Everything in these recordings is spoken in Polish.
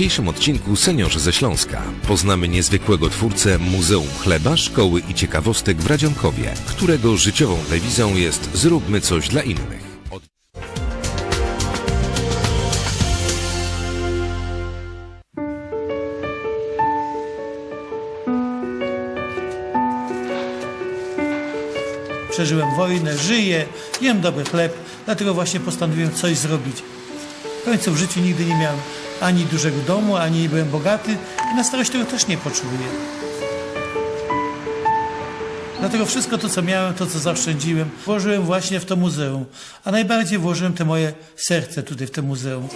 dzisiejszym odcinku Seniorzy ze Śląska poznamy niezwykłego twórcę Muzeum Chleba, Szkoły i Ciekawostek w Radzionkowie, którego życiową dewizą jest Zróbmy coś dla innych. Przeżyłem wojnę, żyję, jem dobry chleb, dlatego właśnie postanowiłem coś zrobić. W końcu w życiu nigdy nie miałem ani dużego domu, ani nie byłem bogaty i na starość tego też nie poczuję. Dlatego wszystko to, co miałem, to, co zaoszczędziłem, włożyłem właśnie w to muzeum. A najbardziej włożyłem te moje serce tutaj w to muzeum.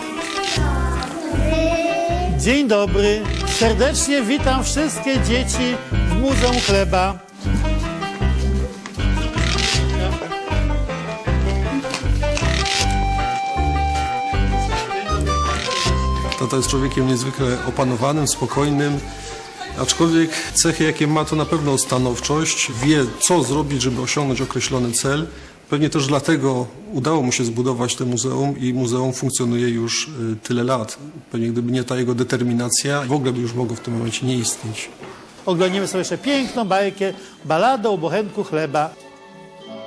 Dzień dobry. Serdecznie witam wszystkie dzieci w Muzeum Chleba. Tata jest człowiekiem niezwykle opanowanym, spokojnym, aczkolwiek cechy, jakie ma, to na pewno stanowczość. Wie, co zrobić, żeby osiągnąć określony cel. Pewnie też dlatego udało mu się zbudować to muzeum i muzeum funkcjonuje już y, tyle lat. Pewnie gdyby nie ta jego determinacja, w ogóle by już mogło w tym momencie nie istnieć. Oglądniemy sobie jeszcze piękną bajkę, baladę o bochenku chleba.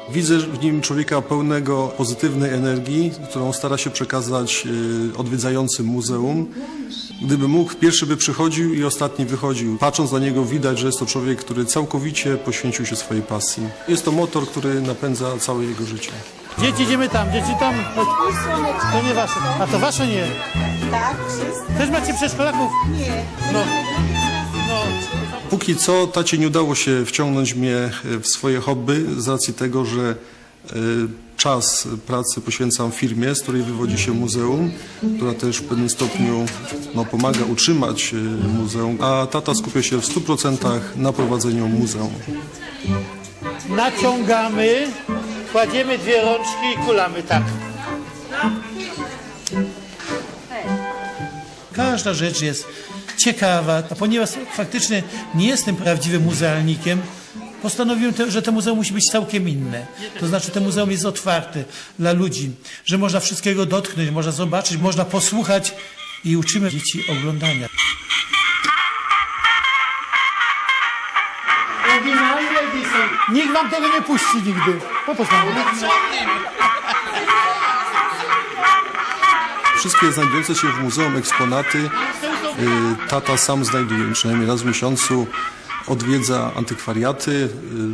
Widzę w nim człowieka pełnego pozytywnej energii, którą stara się przekazać y, odwiedzającym muzeum. Gdyby mógł, pierwszy by przychodził i ostatni wychodził. Patrząc na niego widać, że jest to człowiek, który całkowicie poświęcił się swojej pasji. Jest to motor, który napędza całe jego życie. Dzieci, idziemy tam, dzieci tam. To nie wasze. A to wasze nie. Tak, wszystko. Też macie przedszkolaków? Nie. No. No. Póki co tacie nie udało się wciągnąć mnie e, w swoje hobby z racji tego, że e, czas pracy poświęcam firmie, z której wywodzi się muzeum, która też w pewnym stopniu no, pomaga utrzymać e, muzeum, a tata skupia się w 100% na prowadzeniu muzeum. Naciągamy, kładziemy dwie rączki i kulamy tak. Każda rzecz jest ciekawa, a ponieważ faktycznie nie jestem prawdziwym muzealnikiem, postanowiłem, te, że to muzeum musi być całkiem inne. To znaczy, to muzeum jest otwarte dla ludzi, że można wszystkiego dotknąć, można zobaczyć, można posłuchać i uczymy dzieci oglądania. Nikt wam tego nie puści nigdy. Popatrz na. Wszystkie znajdujące się w muzeum eksponaty tata sam znajduje. Przynajmniej raz w miesiącu odwiedza antykwariaty, y,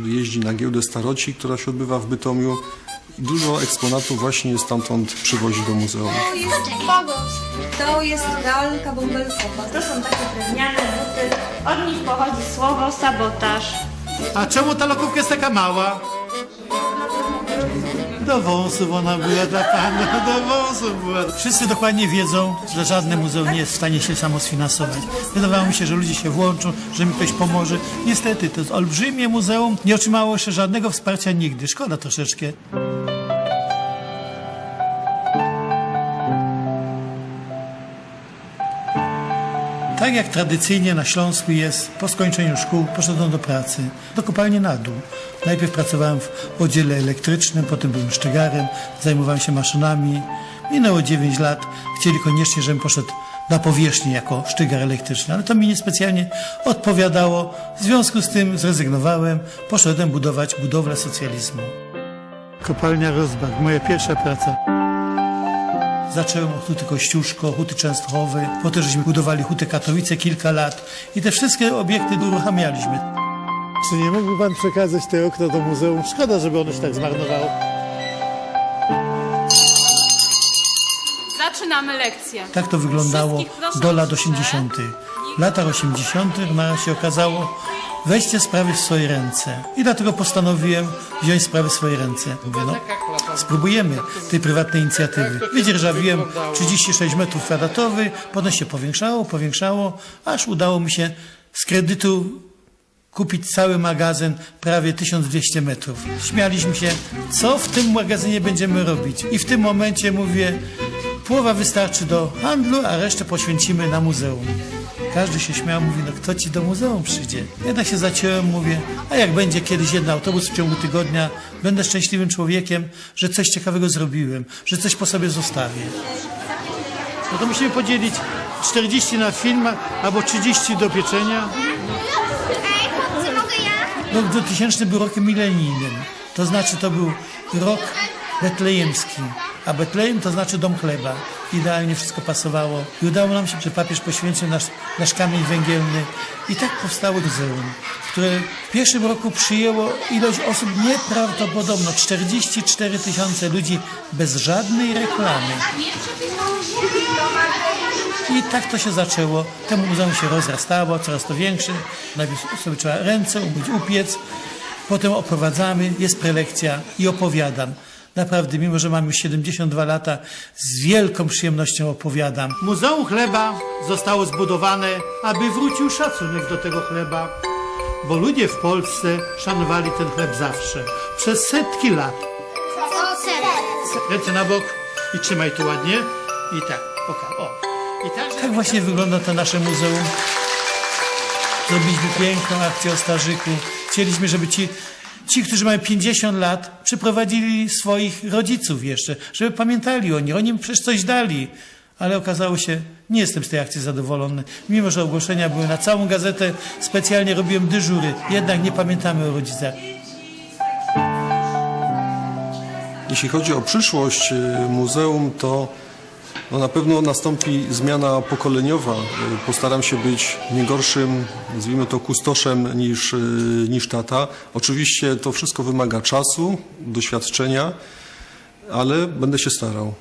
jeździ na giełdę staroci, która się odbywa w Bytomiu. Dużo eksponatów właśnie stamtąd przywozi do muzeum. To jest fagot. To jest lalka bąbelkowa. To są takie drewniane buty. Od nich pochodzi słowo sabotaż. A czemu ta lokówka jest taka mała? Do wąsów ona była dla pana, do wąsów była. Wszyscy dokładnie wiedzą, że żadne muzeum nie jest w stanie się samo sfinansować. Wydawało mi się, że ludzie się włączą, że mi ktoś pomoże. Niestety, to jest olbrzymie muzeum, nie otrzymało jeszcze żadnego wsparcia nigdy. Szkoda troszeczkę. Tak jak tradycyjnie na Śląsku jest, po skończeniu szkół poszedłem do pracy, do kopalni na dół. Najpierw pracowałem w oddziale elektrycznym, potem byłem sztygarem, zajmowałem się maszynami. Minęło 9 lat, chcieli koniecznie, żebym poszedł na powierzchnię jako sztygar elektryczny, ale to mi niespecjalnie odpowiadało. W związku z tym zrezygnowałem, poszedłem budować budowlę socjalizmu. Kopalnia Rozbach, moja pierwsza praca. Zacząłem od huty Kościuszko, huty Częstochowy, potem żeśmy budowali hutę Katowice kilka lat i te wszystkie obiekty uruchamialiśmy. Czy nie mógłby Pan przekazać te okna do muzeum? Szkoda, żeby ono się tak zmarnowało. Zaczynamy lekcję. Tak to wyglądało do lat o ciszę. 80. W latach 80. naraz się okazało, weźcie sprawy w swoje ręce. I dlatego postanowiłem wziąć sprawy w swoje ręce. Mówię, no, spróbujemy tej prywatnej inicjatywy. Wydzierżawiłem 36 metrów kwadratowych, potem się powiększało, powiększało, aż udało mi się z kredytu kupić cały magazyn, prawie 1200 metrów. Śmialiśmy się, co w tym magazynie będziemy robić. I w tym momencie mówię, połowa wystarczy do handlu, a resztę poświęcimy na muzeum. Każdy się śmiał, mówi, no kto ci do muzeum przyjdzie? Jednak się zaciąłem, mówię, a jak będzie kiedyś jeden autobus w ciągu tygodnia, będę szczęśliwym człowiekiem, że coś ciekawego zrobiłem, że coś po sobie zostawię. No to musimy podzielić 40 na film albo 30 do pieczenia. Rok 2000 był rokiem milenijnym. To znaczy to był rok betlejemski. A Betlejem to znaczy dom chleba. Idealnie wszystko pasowało. I udało nam się, że papież poświęcił nasz, nasz kamień węgielny. I tak powstało muzeum, które w pierwszym roku przyjęło ilość osób nieprawdopodobną. 44 tysiące ludzi bez żadnej reklamy. I tak to się zaczęło. Temu muzeum się rozrastało, coraz to większe. Najpierw sobie trzeba ręce umyć, upiec. Potem oprowadzamy, jest prelekcja i opowiadam. Naprawdę, mimo że mam już 72 lata, z wielką przyjemnością opowiadam. Muzeum Chleba zostało zbudowane, aby wrócił szacunek do tego chleba, bo ludzie w Polsce szanowali ten chleb zawsze, przez setki lat. Ręce na bok i trzymaj tu ładnie. I tak, oka, o. I tak, tak właśnie wygląda to nasze muzeum. Zrobiliśmy piękną akcję o Starzyku. Chcieliśmy, żeby ci, ci, którzy mają 50 lat, przyprowadzili swoich rodziców jeszcze, żeby pamiętali o nich. Oni im przecież coś dali. Ale okazało się, nie jestem z tej akcji zadowolony. Mimo, że ogłoszenia były na całą gazetę, specjalnie robiłem dyżury. Jednak nie pamiętamy o rodzicach. Jeśli chodzi o przyszłość y, muzeum, to no na pewno nastąpi zmiana pokoleniowa. Y, Postaram się być nie gorszym, nazwijmy to, kustoszem niż, y, niż tata. Oczywiście to wszystko wymaga czasu, doświadczenia, ale będę się starał.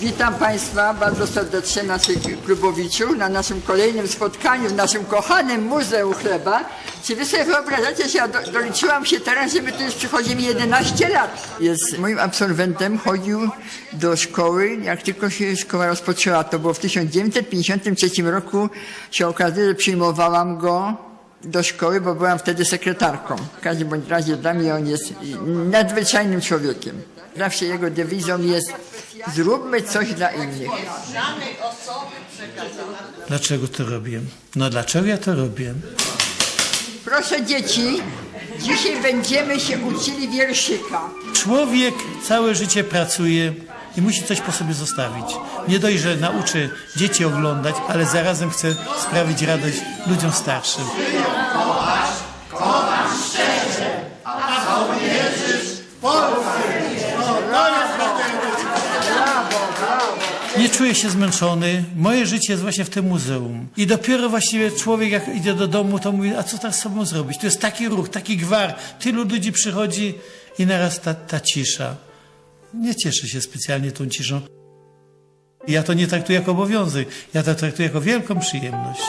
Witam Państwa bardzo serdecznie na naszym Klubowiczu, na naszym kolejnym spotkaniu w naszym kochanym Muzeum Chleba. Czy Wy sobie wyobrażacie, że ja do, doliczyłam się teraz, że my tu już przychodzimy 11 lat. Jest moim absolwentem, chodził do szkoły, jak tylko się szkoła rozpoczęła, to było w 1953 roku, się okazuje, że przyjmowałam go do szkoły, bo byłam wtedy sekretarką. W każdym bądź razie dla mnie on jest nadzwyczajnym człowiekiem. Zawsze jego dewizą jest zróbmy coś dla innych. Dlaczego to robię? No dlaczego ja to robię? Proszę dzieci, dzisiaj będziemy się uczyli wierszyka. Człowiek całe życie pracuje i musi coś po sobie zostawić. Nie dość, że nauczy dzieci oglądać, ale zarazem chce sprawić radość ludziom starszym. Nie czuję się zmęczony. Moje życie jest właśnie w tym muzeum. I dopiero właściwie człowiek, jak idzie do domu, to mówi, a co teraz z sobą zrobić? Tu jest taki ruch, taki gwar. Tylu ludzi przychodzi i naraz ta, ta cisza. Nie cieszę się specjalnie tą ciszą. Ja to nie traktuję jako obowiązek. Ja to traktuję jako wielką przyjemność.